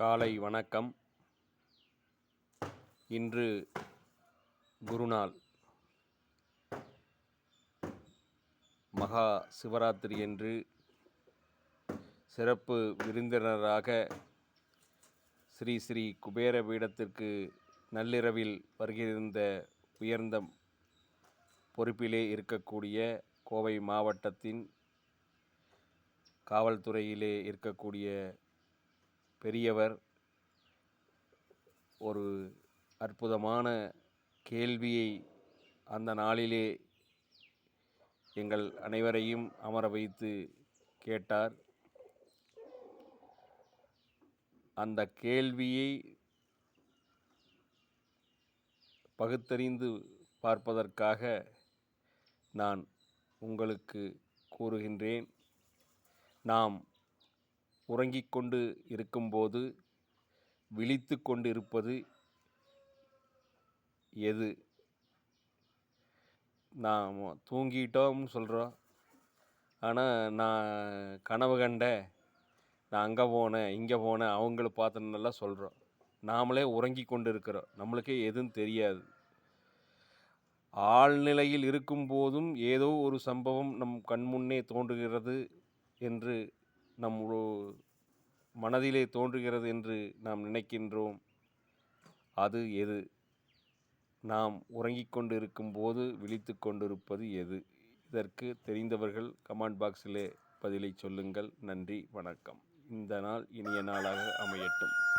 காலை வணக்கம். இன்று குருநாள். மகா சிவராத்திரி என்று சிறப்பு விருந்தினராக ஸ்ரீ ஸ்ரீ குபேர பீடத்திற்கு நள்ளிரவில் வருகிறந்த உயர்ந்த பொறுப்பிலே இருக்கக்கூடிய கோவை மாவட்டத்தின் காவல்துறையிலே இருக்கக்கூடிய பெரியவர் ஒரு அற்புதமான கேள்வியை அந்த நாளிலே எங்கள் அனைவரையும் அமர வைத்து கேட்டார். அந்த கேள்வியை பகுத்தறிந்து பார்ப்பதற்காக நான் உங்களுக்கு கூறுகின்றேன். நாம் உறங்கிக் கொண்டு இருக்கும்போது விழித்து கொண்டிருப்பது எது? நாம் தூங்கிட்டோம்னு சொல்கிறோம் ஆனால் நான் கனவு கண்ட நான் அங்கே போனேன் இங்கே போனேன் அவங்கள பார்த்தேன்னெல்லாம் சொல்கிறோம் நாமளே உறங்கி கொண்டு இருக்கிறோம் நம்மளுக்கே எதுவும் தெரியாது. ஆழ்நிலையில் இருக்கும்போதும் ஏதோ ஒரு சம்பவம் நம் கண்முன்னே தோன்றுகிறது என்று நம் மனதிலே தோன்றுகிறது என்று நாம் நினைக்கின்றோம். அது எது? நாம் உறங்கிக் கொண்டு இருக்கும்போது விழித்து கொண்டிருப்பது எது? இதற்கு தெரிந்தவர்கள் கமெண்ட் பாக்ஸிலே பதிலை சொல்லுங்கள். நன்றி வணக்கம். இந்த நாள் இனிய நாளாக அமையட்டும்.